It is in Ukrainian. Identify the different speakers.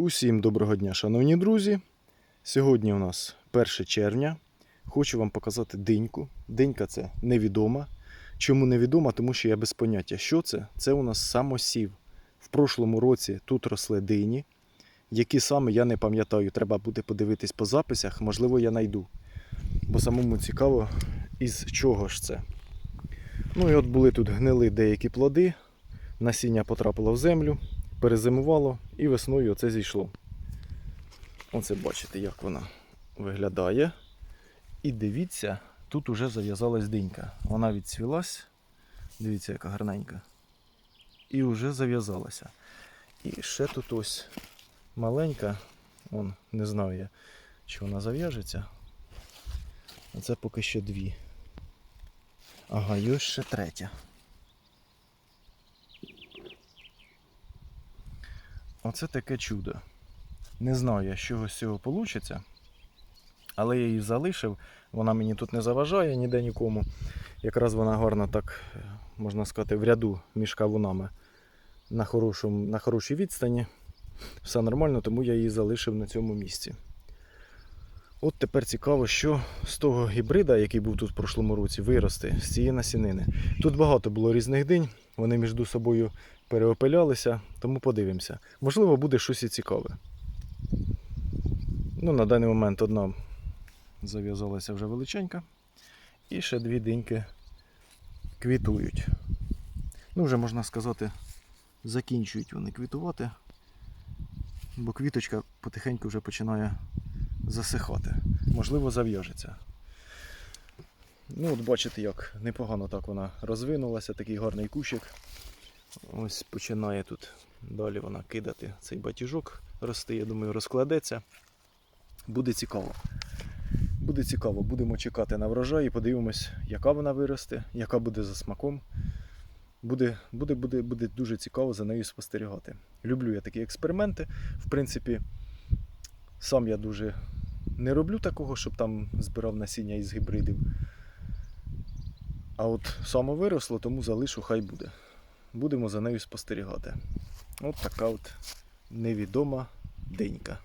Speaker 1: Усім доброго дня, шановні друзі. Сьогодні у нас 1 червня. Хочу вам показати диньку. Динька це невідома. Чому невідома? Тому що я без поняття, що це? Це у нас самосів. В прошлому році тут росли дині. Які саме я не пам'ятаю, треба буде подивитись по записях, можливо, я знайду. Бо самому цікаво, із чого ж це. Ну і от були тут гнили деякі плоди, насіння потрапило в землю, перезимувало і весною оце зійшло. Оце бачите, як вона виглядає. І дивіться, тут уже зав'язалась динька. Вона відцвілась. Дивіться, яка гарненька. І вже зав'язалася. І ще тут ось маленька, он, не знаю я, чи вона зав'яжеться. А це поки що дві. Ага, і ще третя. Оце таке чудо. Не знаю, я, з чого з цього вийде. Але я її залишив. Вона мені тут не заважає ніде нікому. Якраз вона гарно так, е, можна сказати, в ряду між кавунами на, хорошому, на хорошій відстані. Все нормально, тому я її залишив на цьому місці. От тепер цікаво, що з того гібрида, який був тут в прошлому році, виросте з цієї насінини. Тут багато було різних динь, вони між собою переопилялися, тому подивимося. Можливо, буде щось і цікаве. Ну, на даний момент одна зав'язалася вже величенька. І ще дві диньки квітують. Ну, вже можна сказати, закінчують вони квітувати, бо квіточка потихеньку вже починає засихати. Можливо, зав'яжеться. Ну, от бачите, як непогано так вона розвинулася, такий гарний кущик. Ось починає тут далі вона кидати цей батіжок рости, я думаю, розкладеться. Буде цікаво. Буде цікаво, будемо чекати на врожай і подивимось, яка вона виросте, яка буде за смаком. Буде, буде, буде, буде дуже цікаво за нею спостерігати. Люблю я такі експерименти. В принципі, сам я дуже не роблю такого, щоб там збирав насіння із гібридів. А от саме виросло, тому залишу, хай буде. Будемо за нею спостерігати. От така от невідома денька.